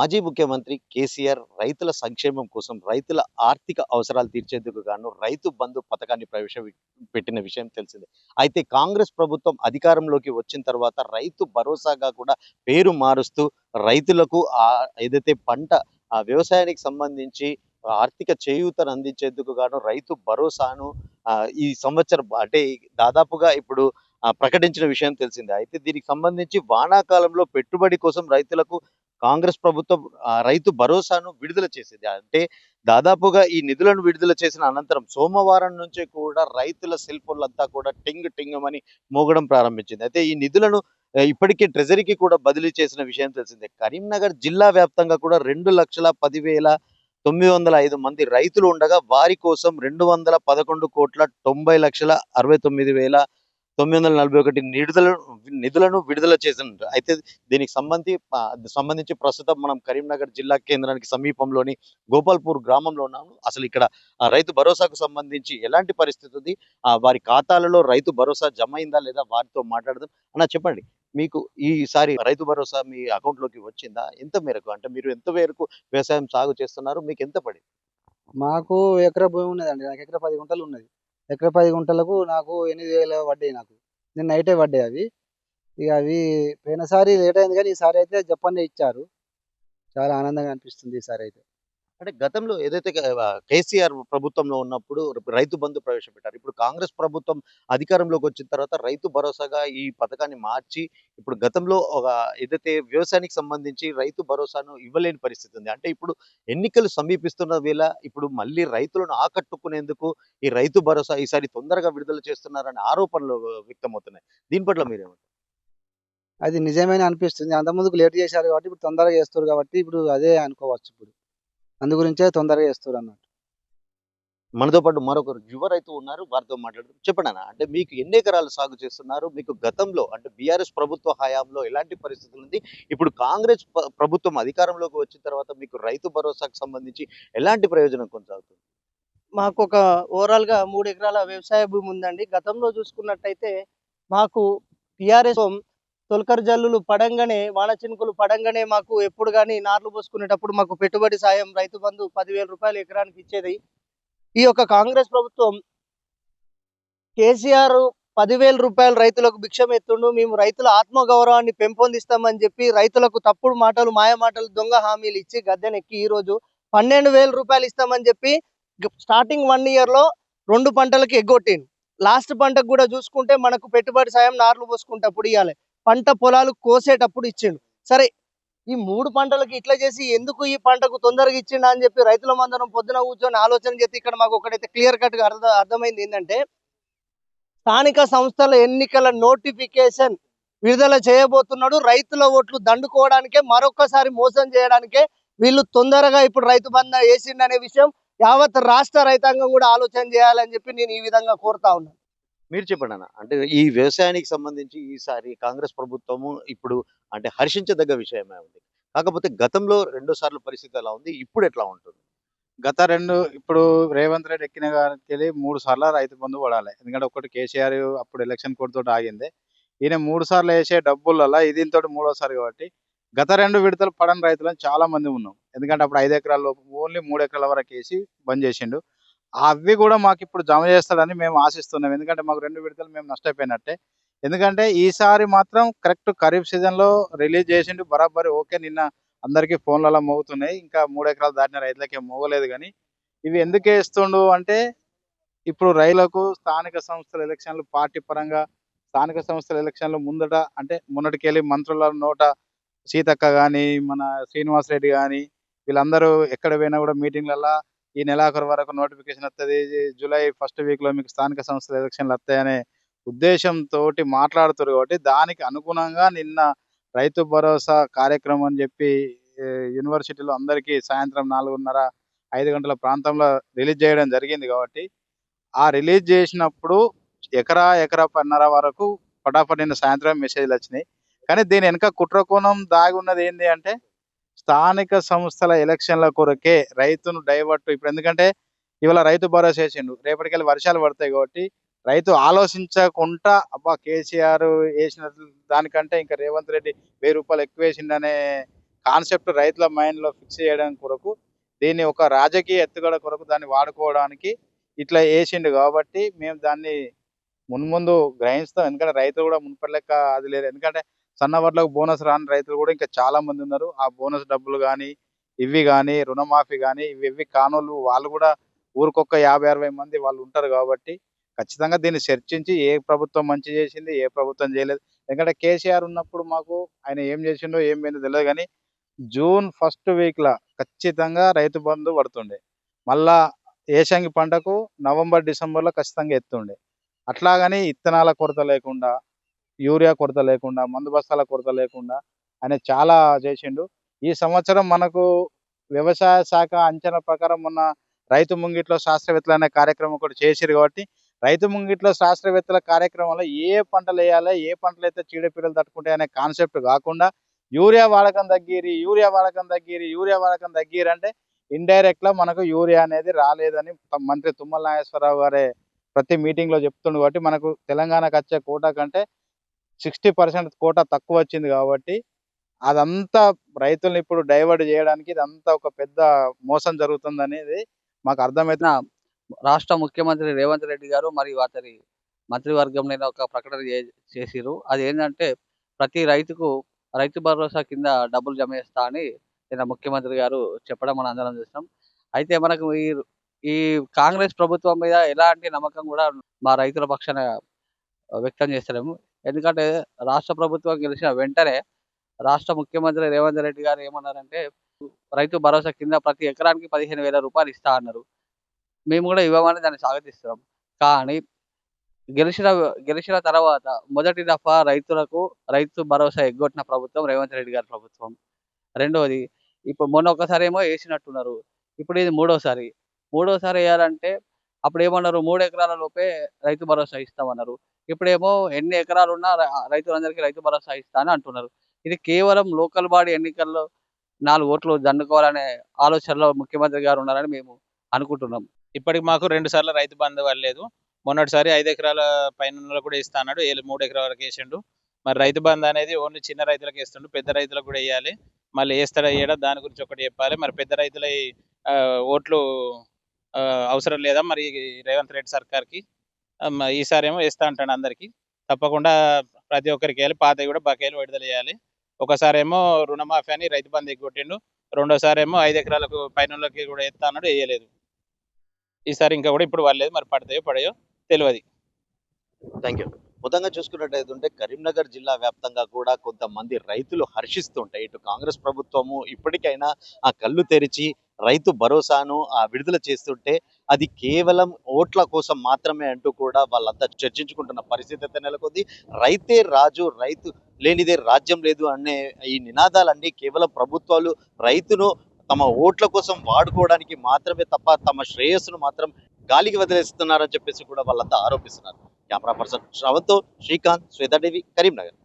మాజీ ముఖ్యమంత్రి కేసీఆర్ రైతుల సంక్షేమం కోసం రైతుల ఆర్థిక అవసరాలు తీర్చేందుకు గాను రైతు బంధు పథకాన్ని ప్రవేశపెట్టిన విషయం తెలిసిందే. అయితే కాంగ్రెస్ ప్రభుత్వం అధికారంలోకి వచ్చిన తర్వాత రైతు భరోసాగా కూడా పేరు మారుస్తూ రైతులకు ఏదైతే పంట వ్యవసాయానికి సంబంధించి ఆర్థిక చేయూతను అందించేందుకు గాను రైతు భరోసాను ఈ సంవత్సరం అంటే దాదాపుగా ఇప్పుడు ప్రకటించిన విషయం తెలిసిందే. అయితే దీనికి సంబంధించి వానాకాలంలో పెట్టుబడి కోసం రైతులకు కాంగ్రెస్ ప్రభుత్వం రైతు భరోసాను విడుదల చేసింది. అంటే దాదాపుగా ఈ నిధులను విడుదల చేసిన అనంతరం సోమవారం నుంచే కూడా రైతుల సెల్ ఫోన్లంతా కూడా టింగ్ టింగమని మోగడం ప్రారంభించింది. అయితే ఈ నిధులను ఇప్పటికే ట్రెజరీకి కూడా బదిలీ చేసిన విషయం తెలిసిందే. కరీంనగర్ జిల్లా వ్యాప్తంగా కూడా రెండు లక్షల పదివేల తొమ్మిది వందల ఐదు మంది రైతులు ఉండగా వారి కోసం రెండు వందల పదకొండు కోట్ల తొంభై లక్షల అరవై తొమ్మిది వేల తొమ్మిది వందల నలభై ఒకటి నిధులను నిధులను విడుదల చేసినారు అయితే దీనికి సంబంధి సంబంధించి ప్రస్తుతం మనం కరీంనగర్ జిల్లా కేంద్రానికి సమీపంలోని గోపాల్పూర్ గ్రామంలో ఉన్నాము. అసలు ఇక్కడ రైతు భరోసాకు సంబంధించి ఎలాంటి పరిస్థితి ఉంది? ఆ, వారి ఖాతాలలో రైతు భరోసా జమ అయిందా లేదా వారితో మాట్లాడదాం. అన్న చెప్పండి. మీకు ఈసారి రైతు భరోసా మీ అకౌంట్లోకి వచ్చిందా? ఎంత మేరకు? అంటే మీరు ఎంత మేరకు వ్యవసాయం సాగు చేస్తున్నారు? మీకు ఎంత పడింది? మాకు ఎకరా భూమి ఉన్నదండి. నాకు ఎకరా పది గుంటలు ఉన్నది. ఎకరా పది గుంటలకు నాకు ఎనిమిది వేలు పడ్డాయి నాకు. నిన్న నైటే పడ్డాయి అవి. ఇక అవి పోయినసారి లేట్ అయింది కానీ ఈసారి అయితే జపాన్ ఇచ్చారు. చాలా ఆనందంగా అనిపిస్తుంది ఈసారి అయితే. అంటే గతంలో ఏదైతే కేసీఆర్ ప్రభుత్వంలో ఉన్నప్పుడు రైతు బంధు ప్రవేశపెట్టారు. ఇప్పుడు కాంగ్రెస్ ప్రభుత్వం అధికారంలోకి వచ్చిన తర్వాత రైతు భరోసాగా ఈ పథకాన్ని మార్చి ఇప్పుడు గతంలో ఒక ఏదైతే వ్యవసాయానికి సంబంధించి రైతు భరోసాను ఇవ్వలేని పరిస్థితి ఉంది. అంటే ఇప్పుడు ఎన్నికలు సమీపిస్తున్న వేళ ఇప్పుడు మళ్ళీ రైతులను ఆకట్టుకునేందుకు ఈ రైతు భరోసా ఈసారి తొందరగా విడుదల చేస్తున్నారనే ఆరోపణలు వ్యక్తమవుతున్నాయి. దీని పట్ల మీరేమంటారు? అది నిజమైన అనిపిస్తుంది. అంతకుముందుకు లేట్ చేశారు కాబట్టి ఇప్పుడు తొందరగా చేస్తారు కాబట్టి ఇప్పుడు అదే అనుకోవచ్చు ఇప్పుడు. అందు గురించే తొందరగా చేస్తారు అన్నట్టు మనతో పాటు మరొకరు యువ రైతు ఉన్నారు వారితో మాట్లాడుతూ చెప్పండి అన్న అంటే మీకు ఎన్ని ఎకరాలు సాగు చేస్తున్నారు? మీకు గతంలో అంటే బీఆర్ఎస్ ప్రభుత్వ హయాంలో ఎలాంటి పరిస్థితులు ఉంది? ఇప్పుడు కాంగ్రెస్ ప్రభుత్వం అధికారంలోకి వచ్చిన తర్వాత మీకు రైతు భరోసాకు సంబంధించి ఎలాంటి ప్రయోజనం కొనసాగుతుంది? మాకు ఒక ఓవరాల్గా మూడు ఎకరాల వ్యవసాయ భూమి ఉందండి. గతంలో చూసుకున్నట్టయితే మాకు టిఆర్ఎస్ తొలకరి జల్లులు పడంగానే వాన చినుకులు పడంగానే మాకు ఎప్పుడు కానీ నార్లు పోసుకునేటప్పుడు మాకు పెట్టుబడి సాయం రైతు బంధు పదివేల రూపాయలు ఎకరానికి ఇచ్చేది. ఈ యొక్క కాంగ్రెస్ ప్రభుత్వం కేసీఆర్ పదివేల రూపాయలు రైతులకు భిక్షం ఎత్తుండు మేము రైతుల ఆత్మగౌరవాన్ని పెంపొందిస్తామని చెప్పి రైతులకు తప్పుడు మాటలు మాయ మాటలు దొంగ హామీలు ఇచ్చి గద్దెనెక్కి ఈ రోజు పన్నెండు వేల రూపాయలు ఇస్తామని చెప్పి స్టార్టింగ్ వన్ ఇయర్లో రెండు పంటలకు ఎగ్గొట్టిండు. లాస్ట్ పంటకు కూడా చూసుకుంటే మనకు పెట్టుబడి సాయం నార్లు పోసుకుంటప్పుడు ఇవ్వాలి పంట పొలాలు కోసేటప్పుడు ఇచ్చిండు. సరే ఈ మూడు పంటలకి ఇట్లా చేసి ఎందుకు ఈ పంటకు తొందరగా ఇచ్చిండు అని చెప్పి రైతుల మందరం పొద్దున కూర్చొని ఆలోచన చేసి ఇక్కడ మాకు ఒకటైతే క్లియర్ కట్గా అర్థమైంది ఏంటంటే స్థానిక సంస్థల ఎన్నికల నోటిఫికేషన్ విడుదల చేయబోతున్నాడు. రైతుల ఓట్లు దండుకోవడానికే మరొకసారి మోసం చేయడానికే వీళ్ళు తొందరగా ఇప్పుడు రైతు బంధ వేసిండు అనే విషయం యావత్ రాష్ట్ర రైతాంగం కూడా ఆలోచన చేయాలని చెప్పి నేను ఈ విధంగా కోరుతా ఉన్నాను. మీరు చెప్పండి అన్న. అంటే ఈ వ్యవసాయానికి సంబంధించి ఈసారి కాంగ్రెస్ ప్రభుత్వము ఇప్పుడు అంటే హర్షించదగ్గ విషయమే ఉంది. కాకపోతే గతంలో రెండు సార్లు పరిస్థితి ఎలా ఉంది? ఇప్పుడు ఎట్లా ఉంటుంది? గత రెండు ఇప్పుడు రేవంత్ రెడ్డి ఎక్కిన గారికి మూడు సార్లు రైతు బంధు పడాలి. ఎందుకంటే ఒకటి కేసీఆర్ అప్పుడు ఎలక్షన్ కోడ్ తోటి ఆగింది. ఈయన మూడు సార్లు వేసే డబ్బులలో ఇది మూడోసారి కాబట్టి గత రెండు విడతలు పడని రైతులను చాలా మంది ఉన్నాం. ఎందుకంటే అప్పుడు ఐదు ఎకరాల లోపు ఓన్లీ మూడు ఎకరాల వరకు వేసి బంద్ చేసిండు. అవి కూడా మాకు ఇప్పుడు జమ చేస్తాడని మేము ఆశిస్తున్నాం. ఎందుకంటే మాకు రెండు విడతలు మేము నష్టపోయినట్టే. ఎందుకంటే ఈసారి మాత్రం కరెక్ట్ ఖరీఫ్ సీజన్లో రిలీజ్ చేసిండు బరాబరి ఓకే. నిన్న అందరికీ ఫోన్లలో మోగుతున్నాయి. ఇంకా మూడు ఎకరాలు దాటిన రైతులకి మోగలేదు కానీ ఇవి ఎందుకు వేస్తుండు అంటే ఇప్పుడు రైతులకు స్థానిక సంస్థల ఎలక్షన్లు పార్టీ పరంగా స్థానిక సంస్థల ఎలక్షన్లు ముందట అంటే మొన్నటికెళ్ళి మంత్రుల నోట సీతక్క కానీ మన శ్రీనివాస్ రెడ్డి కానీ వీళ్ళందరూ ఎక్కడ పోయినా కూడా మీటింగ్లల్లో ఈ నెలాఖరు వరకు నోటిఫికేషన్ వస్తుంది జూలై ఫస్ట్ వీక్లో మీకు స్థానిక సంస్థల ఎలక్షన్లు వస్తాయనే ఉద్దేశంతో మాట్లాడుతారు కాబట్టి దానికి అనుగుణంగా నిన్న రైతు భరోసా కార్యక్రమం అని చెప్పి యూనివర్సిటీలో అందరికీ సాయంత్రం నాలుగున్నర ఐదు గంటల ప్రాంతంలో రిలీజ్ చేయడం జరిగింది కాబట్టి ఆ రిలీజ్ చేసినప్పుడు ఎకరా ఎకరా పన్నర వరకు పటాపట్ నిన్న సాయంత్రం మెసేజ్లు వచ్చినాయి. కానీ దీని వెనక కుట్రకోణం దాగి ఉన్నది ఏంటి అంటే స్థానిక సంస్థల ఎలక్షన్ల కొరకే రైతును డైవర్ట్ ఇప్పుడు ఎందుకంటే ఇవాళ రైతు భరోసా వేసిండు రేపటికెళ్ళి వర్షాలు పడతాయి కాబట్టి రైతు ఆలోచించకుండా అబ్బా కేసీఆర్ వేసిన దానికంటే ఇంకా రేవంత్ రెడ్డి వెయ్యి రూపాయలు ఎక్కువ వేసిండనే కాన్సెప్ట్ రైతుల మైండ్లో ఫిక్స్ చేయడం కొరకు దీన్ని ఒక రాజకీయ ఎత్తుగడ కొరకు దాన్ని వాడుకోవడానికి ఇట్లా వేసిండు కాబట్టి మేము దాన్ని మున్ముందు గ్రహిస్తాం. ఎందుకంటే రైతులు కూడా మునుపటి లెక్క అది లేదు. ఎందుకంటే సన్న వడ్లకు బోనస్ రాని రైతులు కూడా ఇంకా చాలా మంది ఉన్నారు. ఆ బోనస్ డబ్బులు కానీ ఇవి కానీ రుణమాఫీ కానీ ఇవి ఇవి కానోళ్ళు వాళ్ళు కూడా ఊరికొక్క యాభై అరవై మంది వాళ్ళు ఉంటారు కాబట్టి ఖచ్చితంగా దీన్ని చర్చించి ఏ ప్రభుత్వం మంచి చేసింది ఏ ప్రభుత్వం చేయలేదు. ఎందుకంటే కేసీఆర్ ఉన్నప్పుడు మాకు ఆయన ఏం చేసిండో ఏం పోయిందో తెలియదు కానీ జూన్ ఫస్ట్ వీక్లో ఖచ్చితంగా రైతు బంధు పడుతుండే. మళ్ళా ఏషంగి పంటకు నవంబర్ డిసెంబర్లో ఖచ్చితంగా ఎత్తుండే. అట్లాగని ఇత్తనాల కొరత లేకుండా యూరియా కొరత లేకుండా మందు బస్తాల కొరత లేకుండా ఆయన చాలా చేసిండు. ఈ సంవత్సరం మనకు వ్యవసాయ శాఖ అంచనా ప్రకారం ఉన్న రైతు ముంగిట్లో శాస్త్రవేత్తలు అనే కార్యక్రమం ఒకటి చేసిరు కాబట్టి రైతు ముంగిట్లో శాస్త్రవేత్తల కార్యక్రమంలో ఏ పంటలు వేయాలి ఏ పంటలు అయితే చీడపీడలు తట్టుకుంటాయి అనే కాన్సెప్ట్ కాకుండా యూరియా వాడకం తగ్గిరి యూరియా వాడకం తగ్గిరి యూరియా వాడకం తగ్గిరి అంటే ఇండైరెక్ట్ మనకు యూరియా అనేది రాలేదని మంత్రి తుమ్మల నాగేశ్వరరావు గారే ప్రతి మీటింగ్లో చెప్తుండు కాబట్టి మనకు తెలంగాణకు వచ్చే కోటా కంటే సిక్స్టీ పర్సెంట్ కోటా తక్కువ వచ్చింది కాబట్టి అదంతా రైతుల్ని ఇప్పుడు డైవర్ట్ చేయడానికి ఇదంతా ఒక పెద్ద మోసం జరుగుతుంది అనేది మాకు అర్థమవుతుంది రాష్ట్ర ముఖ్యమంత్రి రేవంత్ రెడ్డి గారు మరియు అతని మంత్రివర్గంలో ఒక ప్రకటన చే- అది ఏంటంటే ప్రతి రైతుకు రైతు భరోసా కింద డబ్బులు జమ చేస్తా అని నిన్న ముఖ్యమంత్రి గారు చెప్పడం మనం అందరం చూస్తాం అయితే మనకు ఈ ఈ కాంగ్రెస్ ప్రభుత్వం మీద ఎలాంటి నమ్మకం కూడా మా రైతుల పక్షాన వ్యక్తం చేస్తలేము. ఎందుకంటే రాష్ట్ర ప్రభుత్వం గెలిచిన వెంటనే రాష్ట్ర ముఖ్యమంత్రి రేవంత్ రెడ్డి గారు ఏమన్నారంటే రైతు భరోసా కింద ప్రతి ఎకరానికి పదిహేను వేల రూపాయలు ఇస్తా అన్నారు. మేము కూడా ఇవ్వమని దాన్ని స్వాగతిస్తున్నాం. కానీ గెలిచిన గెలిచిన తర్వాత మొదటి దఫా రైతులకు రైతు భరోసా ఎగ్గొట్టిన ప్రభుత్వం రేవంత్ రెడ్డి గారి ప్రభుత్వం. రెండవది ఇప్పుడు మొన్న ఒకసారి ఏమో వేసినట్టున్నారు. ఇప్పుడు ఇది మూడోసారి. మూడోసారి వేయాలంటే అప్పుడు ఏమన్నారు? మూడు ఎకరాల లోపే రైతు భరోసా ఇస్తామన్నారు. ఇప్పుడేమో ఎన్ని ఎకరాలు ఉన్నా రైతులందరికీ రైతు భరోసా ఇస్తా అని అంటున్నారు. ఇది కేవలం లోకల్ బాడీ ఎన్నికల్లో నాలుగు ఓట్లు దండుకోవాలనే ఆలోచనలో ముఖ్యమంత్రి గారు ఉన్నారని మేము అనుకుంటున్నాం. ఇప్పటికి మాకు రెండు సార్లు రైతు బంధు పడలేదు. మొన్నటిసారి ఐదు ఎకరాల పైన కూడా ఇస్తా అన్నాడు. ఏళ్ళు మూడు ఎకరాల వరకు వేసిండు. మరి రైతు బంధు అనేది ఓన్లీ చిన్న రైతులకు వేస్తుండు. పెద్ద రైతులకు కూడా వేయాలి. మళ్ళీ వేస్తాడు వేయడం దాని గురించి ఒకటి చెప్పాలి. మరి పెద్ద రైతుల ఓట్లు అవసరం లేదా మరి రేవంత్ రెడ్డి సర్కార్కి? ఈసారి ఏమో వేస్తా అంటాడు అందరికి. తప్పకుండా ప్రతి ఒక్కరికి వేయాలి. పాతవి కూడా బకాయిలు విడుదల చేయాలి. ఒకసారి ఏమో రుణమాఫీ అని రైతు బంధు ఎగ్గొట్టిండు. రెండోసారి ఏమో ఐదు ఎకరాలకు పైనకి కూడా ఎత్తా అన్నాడు. వేయలేదు. ఈసారి ఇంకా కూడా ఇప్పుడు వాళ్ళలేదు మరి పడతాయో పడయో తెలియదు. థ్యాంక్ యూ మొత్తంగా చూసుకున్నట్టయితే ఉంటే కరీంనగర్ జిల్లా వ్యాప్తంగా కూడా కొంతమంది రైతులు హర్షిస్తుంటాయి ఇటు కాంగ్రెస్ ప్రభుత్వము ఇప్పటికైనా ఆ కళ్ళు తెరిచి రైతు భరోసాను ఆ విడుదల చేస్తుంటే అది కేవలం ఓట్ల కోసం మాత్రమే అంటూ కూడా వాళ్ళంతా చర్చించుకుంటున్న పరిస్థితి అయితే నెలకొంది. రైతే రాజు రైతు లేనిదే రాజ్యం లేదు అనే ఈ నినాదాలన్నీ కేవలం ప్రభుత్వాలు రైతును తమ ఓట్ల కోసం వాడుకోవడానికి మాత్రమే తప్ప తమ శ్రేయస్సును మాత్రం గాలికి వదిలేస్తున్నారని చెప్పేసి కూడా వాళ్ళంతా ఆరోపిస్తున్నారు. కెమెరా పర్సన్ శ్రవంతో శ్రీకాంత్ శ్వేతాదేవి కరీంనగర్.